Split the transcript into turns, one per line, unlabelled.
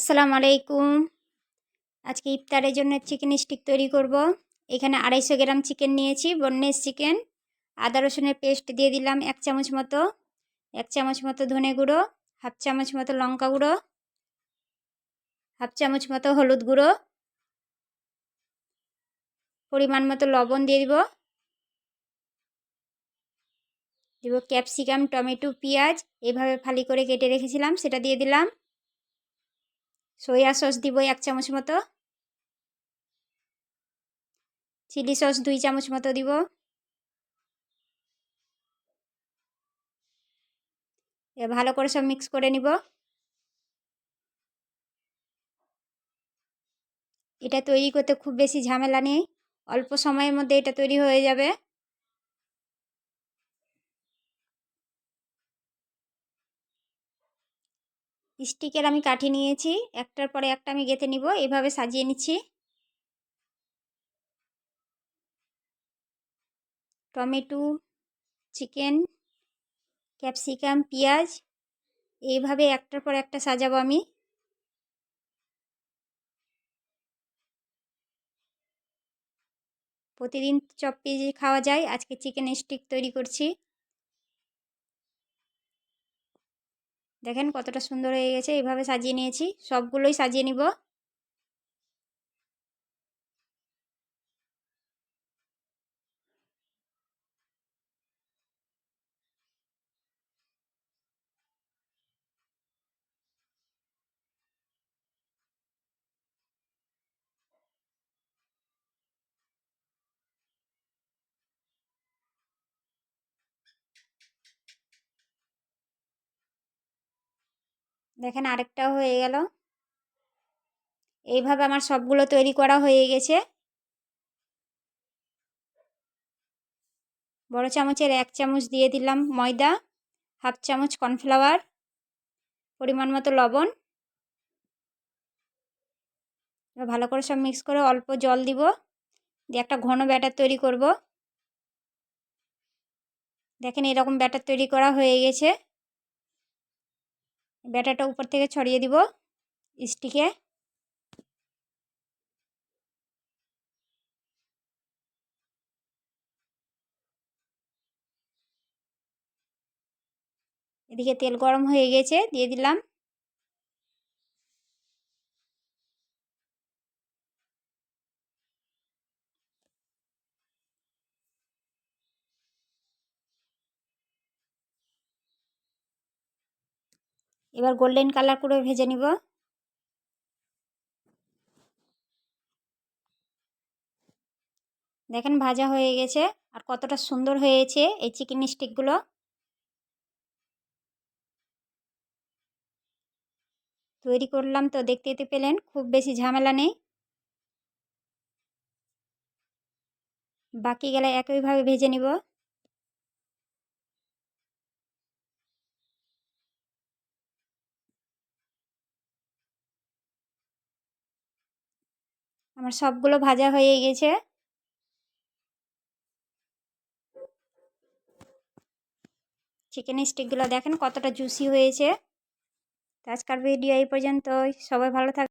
আসসালামু আলাইকুম। আজকে ইফতারের জন্য চিকেন স্টিক তৈরি করব। এখানে আড়াইশো গ্রাম চিকেন নিয়েছি বননেস চিকেন। আদা রসুনের পেস্ট দিয়ে দিলাম এক চামচ মতো। এক চামচ মতো ধনে গুঁড়ো, হাফ চামচ মতো লঙ্কা গুঁড়ো, হাফ চামচ মতো হলুদ গুঁড়ো। পরিমাণ মতো লবণ দিয়ে দিব। দিব ক্যাপসিকাম, টমেটো, পেঁয়াজ। এভাবে ফালি করে কেটে রেখেছিলাম, সেটা দিয়ে দিলাম। সয়া সস দিব এক চামচ মতো। চিলি সস দুই চামচ মতো দিব। ভালো করে সব মিক্স করে নিব। এটা তৈরি করতে খুব বেশি ঝামেলা নেই। অল্প সময়ের মধ্যে এটা তৈরি হয়ে যাবে। স্টিকের আমি কাঠি নিয়েছি, একটার পরে একটা আমি গেঁথে নিব, এভাবে সাজিয়ে নিচ্ছি। টমেটো, চিকেন, ক্যাপসিকাম, পেঁয়াজ, এইভাবে একটার পর একটা সাজাবো আমি। প্রতিদিন চপ পেঁয়াজি খাওয়া যায়, আজকে চিকেন স্টিক তৈরি করছি। দেখেন কতটা সুন্দর হয়ে গেছে এইভাবে সাজিয়ে নিয়েছি সবগুলোই সাজিয়ে নিব। দেখেন আরেকটাও হয়ে গেল। এইভাবে আমার সবগুলো তৈরি করা হয়ে গেছে। বড় চামচের এক চামচ দিয়ে দিলাম ময়দা, হাফ চামচ কর্নফ্লাওয়ার, পরিমাণ মতো লবণ। ভালো করে সব মিক্স করে অল্প জল দিব। দিয়ে একটা ঘন ব্যাটার তৈরি করব। দেখেন এরকম ব্যাটার তৈরি করা হয়ে গেছে। ব্যাটারটা উপর থেকে ছড়িয়ে দিব স্টিকে। এদিকে তেল গরম হয়ে গেছে দিয়ে দিলাম। এবার গোল্ডেন কালার করে ভেজে নিব। দেখেন ভাজা হয়ে গেছে আর কতটা সুন্দর হয়েছে এই চিকেন স্টিকগুলো তৈরি করলাম তো দেখতে পেলেন, খুব বেশি ঝামেলা নেই। বাকি গেলে একইভাবে ভেজে নিব। আমার সবগুলো ভাজা হয়ে গেছে। চিকেন স্টিকগুলো দেখেন কতটা জুসি হয়েছে। আজকের ভিডিও এই পর্যন্ত সবাই ভালো থাক